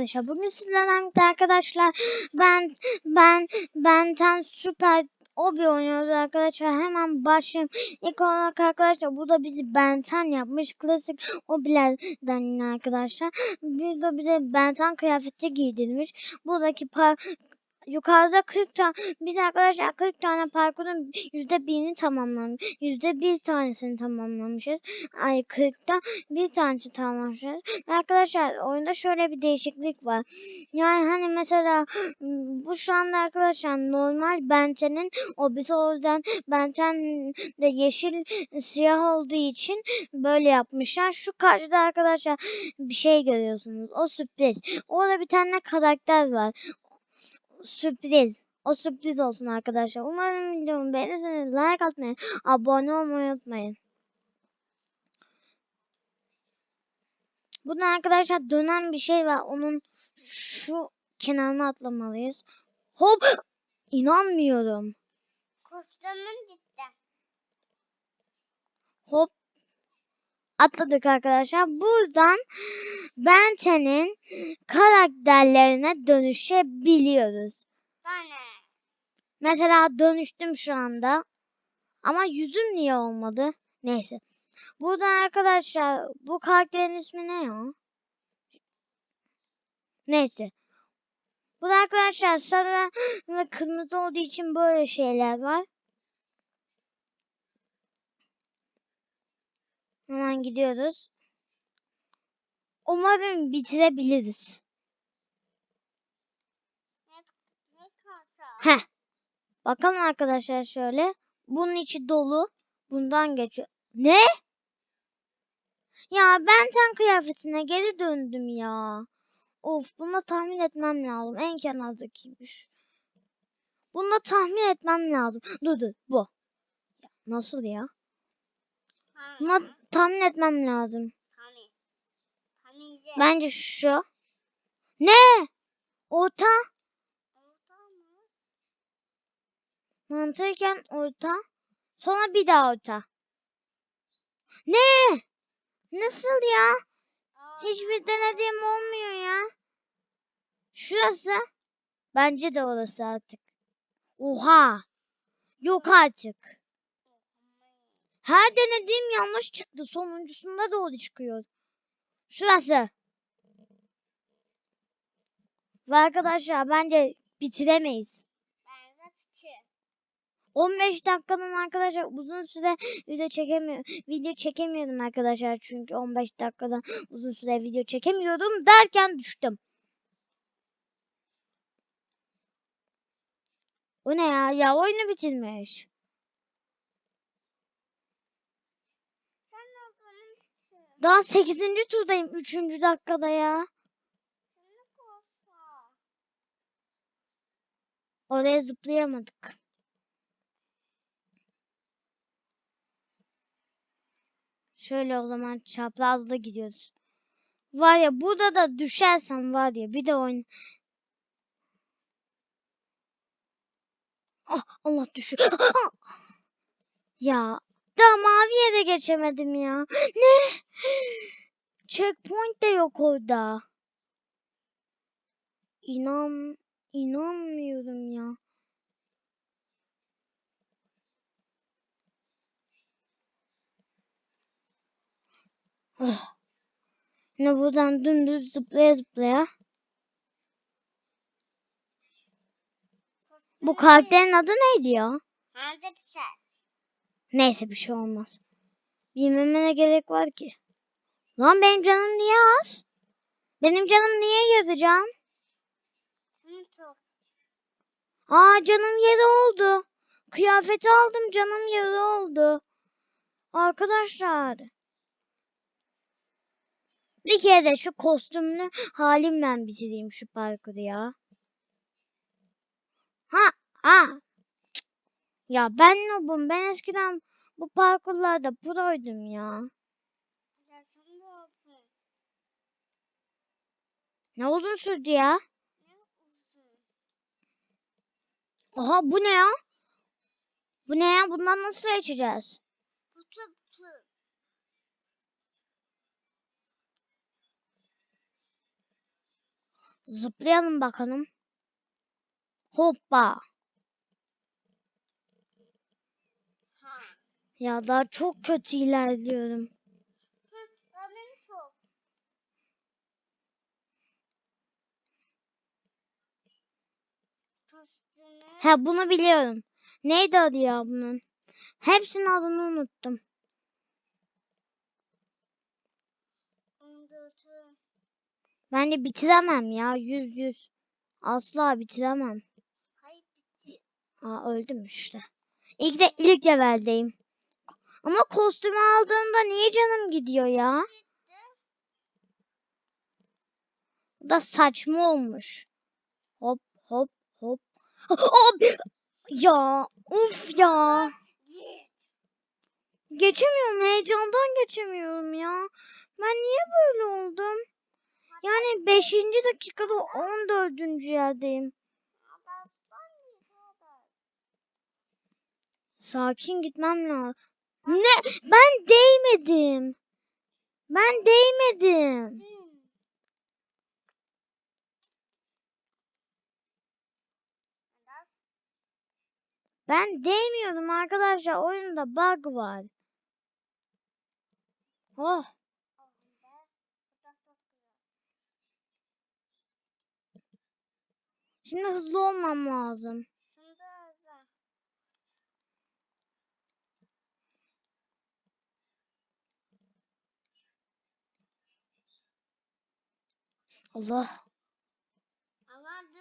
arkadaşlar. Bugün sizlerle birlikte arkadaşlar ben ben benden süper obi oynuyoruz arkadaşlar. Hemen başlayalım. İlk olarak arkadaşlar bu da bizi benten yapmış. Klasik obilerden yine arkadaşlar. Bir de bize benten kıyafeti giydirmiş. Buradaki par yukarıda 40 tane biz arkadaşlar 40 tane parkurun yüzde birini tamamlamış. Yüzde bir tanesini tamamlamışız. Ay 40'ta bir tanesi tamamlamışız. Arkadaşlar oyunda şöyle bir değişiklik var. Yani hani mesela bu şu anda arkadaşlar normal Benten'in o biz oradan Benten de yeşil siyah olduğu için böyle yapmışlar. Şu karşıda arkadaşlar bir şey görüyorsunuz. O sürpriz. Orada bir tane karakter var sürpriz. O sürpriz olsun arkadaşlar. Umarım videomu beğenirseniz like atmayı, abone olmayı unutmayın. Burada arkadaşlar dönen bir şey var. Onun şu kenarına atlamalıyız. Hop! İnanmıyorum. Kostümün gitti. Hop! Atladık arkadaşlar. Buradan Benten'in karakterlerine dönüşebiliyoruz. Tane. Mesela dönüştüm şu anda. Ama yüzüm niye olmadı? Neyse. Burada arkadaşlar bu karakterin ismi ne ya? Neyse. Burada arkadaşlar sarı ve kırmızı olduğu için böyle şeyler var. Hemen gidiyoruz. Umarım bitirebiliriz. Ne, ne kasa? Heh. Bakalım arkadaşlar şöyle. Bunun içi dolu. Bundan geçiyor. Ne? Ya ben ten kıyafetine geri döndüm ya. Of bunu tahmin etmem lazım. En kenardakiymiş. Bunu tahmin etmem lazım. Dur dur bu. Nasıl ya? Tamam. Tahmin etmem lazım. Tamize. Bence şu. Ne? Orta. Orada mı? Mantıken orta. Sonra bir daha orta. Ne? Nasıl ya? Aa, Hiçbir denediğim olmuyor ya. Şurası. Bence de orası artık. Oha. Yok artık. Her denediğim yanlış çıktı. Sonuncusunda doğru çıkıyor. Şurası. Ve arkadaşlar bence bitiremeyiz. Ben de piçi. 15 dakikanın arkadaşlar uzun süre video çekemiyorum. Video çekemiyordum arkadaşlar çünkü 15 dakikadan uzun süre video çekemiyordum derken düştüm. O ne ya? Ya oyunu bitirmiş. Sen de benim piçi. Daha 8. turdayım 3. dakikada ya. Oraya zıplayamadık. Şöyle o zaman çaprazda gidiyoruz. Var ya burada da düşersem var ya bir de oyun. Ah Allah düşüyor. ya daha mavi yere geçemedim ya. Ne? Checkpoint de yok orada. İnan inanmıyorum ya. Oh. Ne buradan dümdüz zıplaya zıplaya. Bu karakterin adı neydi ya? De piçi. Neyse bir şey olmaz. Bilmeme ne gerek var ki? Lan benim canım niye az? Benim canım niye yazacağım? Aa canım yarı oldu. Kıyafeti aldım canım yarı oldu. Arkadaşlar. Bir kere de şu kostümlü halimle bitireyim şu parkuru ya. Ha ha. Ya ben noobum. Ben eskiden bu parkurlarda proydum ya. Ya sen de olsun. Ne uzun sürdü ya. Ne uzun. Aha bu ne ya? Bu ne ya? Bundan nasıl geçeceğiz? Putu putu. Zıplayalım bakalım. Hoppa. Ya daha çok kötü ilerliyorum. Hı, benim. Ha bunu biliyorum. Neydi adı ya bunun? Hepsinin adını unuttum. Ben de bitiremem ya. Yüz yüz. Asla bitiremem. Hayır bitti. Aa öldüm işte. İlk de ilk leveldeyim. Ama kostümü aldığımda niye canım gidiyor ya? Bu da saçma olmuş. Hop hop hop. Hop. Ya of ya. Geçemiyorum heyecandan geçemiyorum ya. Ben niye böyle oldum? Yani 5. dakikada 14. yerdeyim. Sakin gitmem lazım. Ne? Ben değmedim. Ben değmedim. Ben değmiyorum arkadaşlar. Oyunda bug var. Oh. Şimdi hızlı olmam lazım. Şimdi özel. Allah.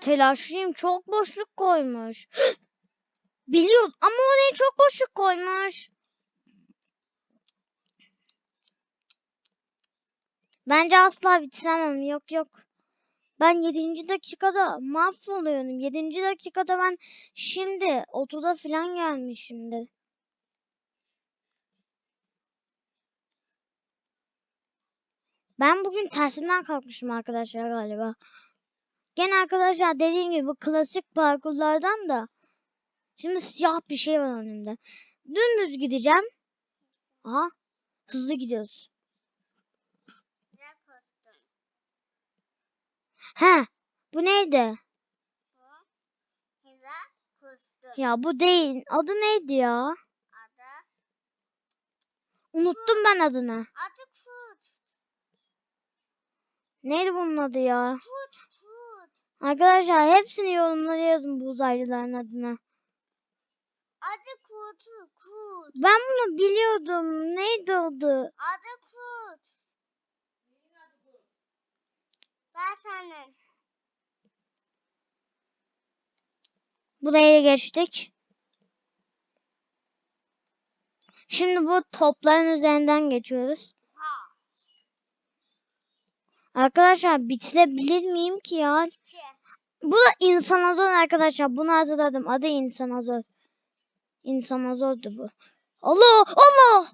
Telaşlıyım. Çok boşluk koymuş. Biliyorum ama oraya çok boşluk koymuş. Bence asla bitiremem. Yok yok. Ben 7. dakikada mahvoluyorum. 7. dakikada ben şimdi 30'a falan gelmişimdir. Ben bugün tersimden kalkmışım arkadaşlar galiba. Gene arkadaşlar dediğim gibi bu klasik parkurlardan da şimdi siyah bir şey var önümde. Dümdüz gideceğim. Aha hızlı gidiyoruz. He bu neydi? Bu. Hiza kostüm. Ya bu değil. Adı neydi ya? Adı. Unuttum ben adını. Adı. Neydi bunun adı ya? Kut Kut. Arkadaşlar hepsini yorumlara yazın bu uzaylıların adını. Adı Kutu Kut. Ben bunu biliyordum. Neydi adı? Adı Kut. Ben senin. Buraya geçtik. Şimdi bu topların üzerinden geçiyoruz. Arkadaşlar bitirebilir miyim ki ya? İki. Bu da insanazor arkadaşlar. Bunu hazırladım. Adı insanazor. İnsanazordu bu. Allah! Allah!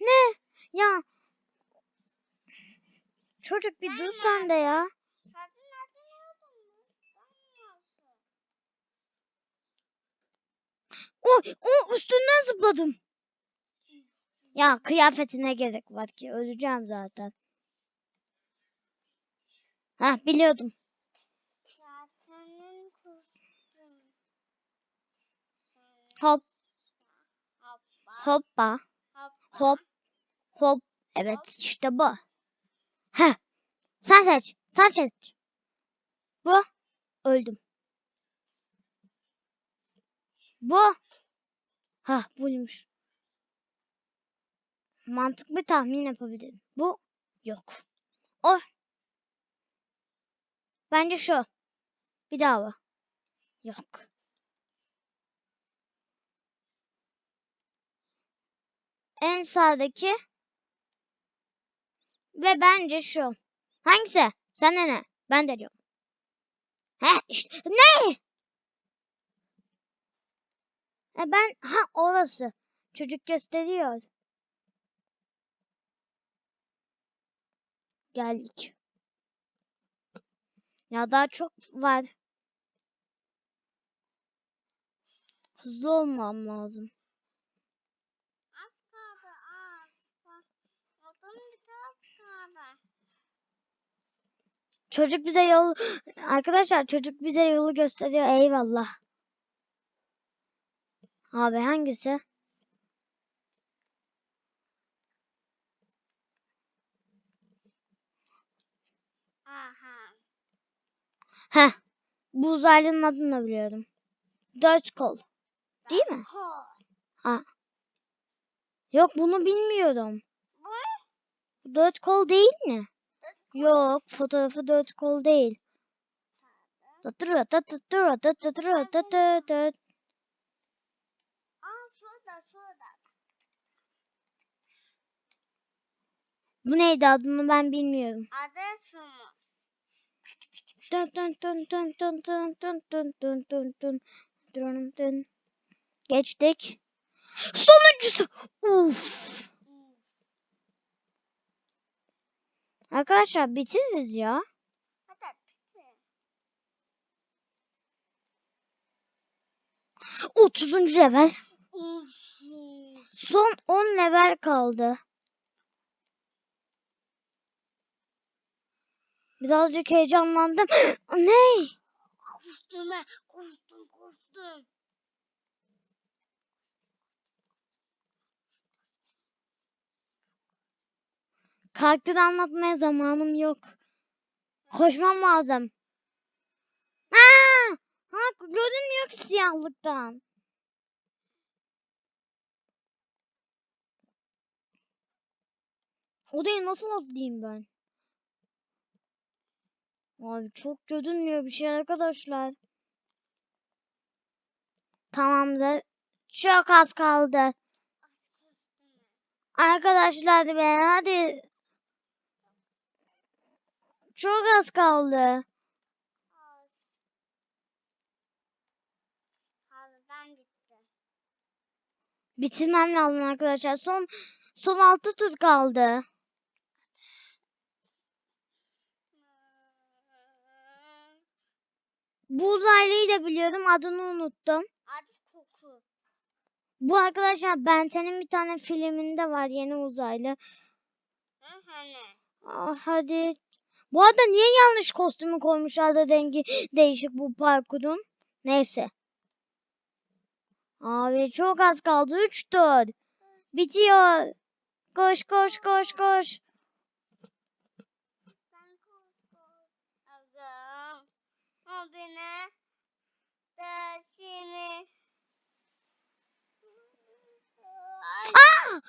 Ne? Ya. Çocuk bir dur sen de ya. Oy, o üstünden zıpladım. Ya kıyafetine gerek var ki öleceğim zaten. Heh biliyordum. Hop Hoppa. hop hop. Evet işte bu. Heh. Sen seç. Sen seç. Bu. Öldüm. Bu. Ha buymuş. Mantıklı bir tahmin yapabilirim. Bu. Yok. O. Bence şu. Bir daha var. Yok. En sağdaki ve bence şu. Hangisi? Sen ne? Ben de diyorum. He işte. Ne? E ben ha orası. Çocuk gösteriyor. Geldik. Ya daha çok var. Hızlı olmam lazım. Az kaldı az. Odun bir az kaldı. Çocuk bize yol Arkadaşlar çocuk bize yolu gösteriyor. Eyvallah. Abi hangisi? Aha. Heh. Bu uzaylının adını da biliyorum. Dört kol. Değil mi? Kol. Yok bunu bilmiyorum. Dört kol değil mi? Yok fotoğrafı dört kol değil. Bu neydi adını ben bilmiyorum. Adı Sumur. Dun dun dun dun dun dun dun dun dun dun dun dun dun. Geçtik. Sonuncusu. Uf. Arkadaşlar bitiririz ya. 30. level. Son 10 level kaldı. Birazcık heyecanlandım. ne? Kustum ben. Kustum kustum. Karakteri anlatmaya zamanım yok. Koşmam lazım. Aa! Ha, görünmüyor ki siyahlıktan. Odayı nasıl atlayayım ben? Abi çok görünmüyor bir şey arkadaşlar. Tamamdır. Çok az kaldı. Arkadaşlar be hadi. Çok az kaldı. Az. Halıdan gitti. Bitirmem lazım arkadaşlar. Son son 6 tur kaldı. Bu uzaylıyı da biliyorum. Adını unuttum. Adı koku. Bu arkadaşlar Benten'in bir tane filminde var yeni uzaylı. Hı hani. Ah, hadi. Bu arada niye yanlış kostümü koymuşlar da rengi değişik bu parkurun? Neyse. Abi çok az kaldı. 3 tur. Bitiyor. Koş koş koş koş. Sen koş koş. Ağam. Beni de şimdi. Ay. Ah!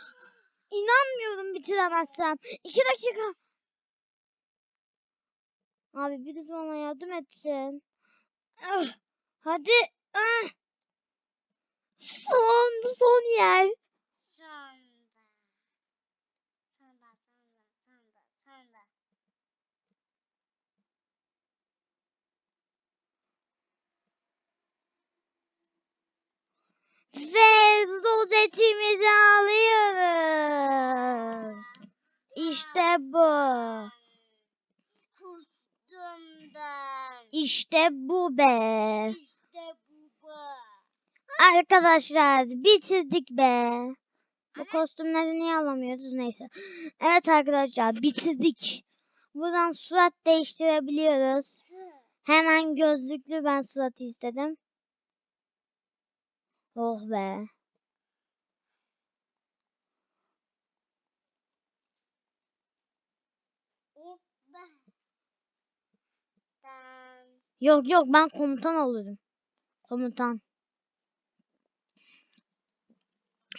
İnanmıyorum bitiremezsem. 2 dakika. Abi birisi bana yardım etsin. Ah, Hadi. Ah. Son son yer. Ve rozetimizi alıyoruz. İşte bu. Kustumdan. İşte bu be. İşte bu bu. Arkadaşlar bitirdik be. Bu kostümleri niye alamıyoruz neyse. Evet arkadaşlar bitirdik. Buradan surat değiştirebiliyoruz. Hemen gözlüklü ben suratı istedim. Oh be. Yok yok ben komutan olurum. Komutan.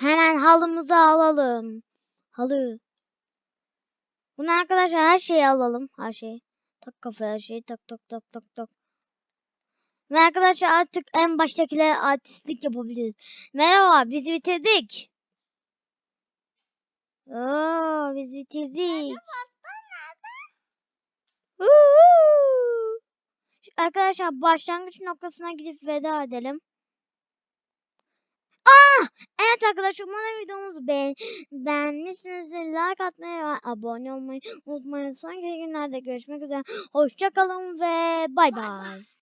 Hemen halımızı alalım. Halı. Bunu arkadaşlar her şeyi alalım. Her şeyi. Tak kafaya her şeyi. Tak tak tak tak tak. Ve arkadaşlar artık en baştakilere artistlik yapabiliriz. Merhaba biz bitirdik. Oo, biz bitirdik. Arkadaşlar başlangıç noktasına gidip veda edelim. Ah! Evet arkadaşlar umarım videomuzu beğen beğenmişsinizdir. Like atmayı ve abone olmayı unutmayın. Sonraki günlerde görüşmek üzere. Hoşçakalın ve bay bay.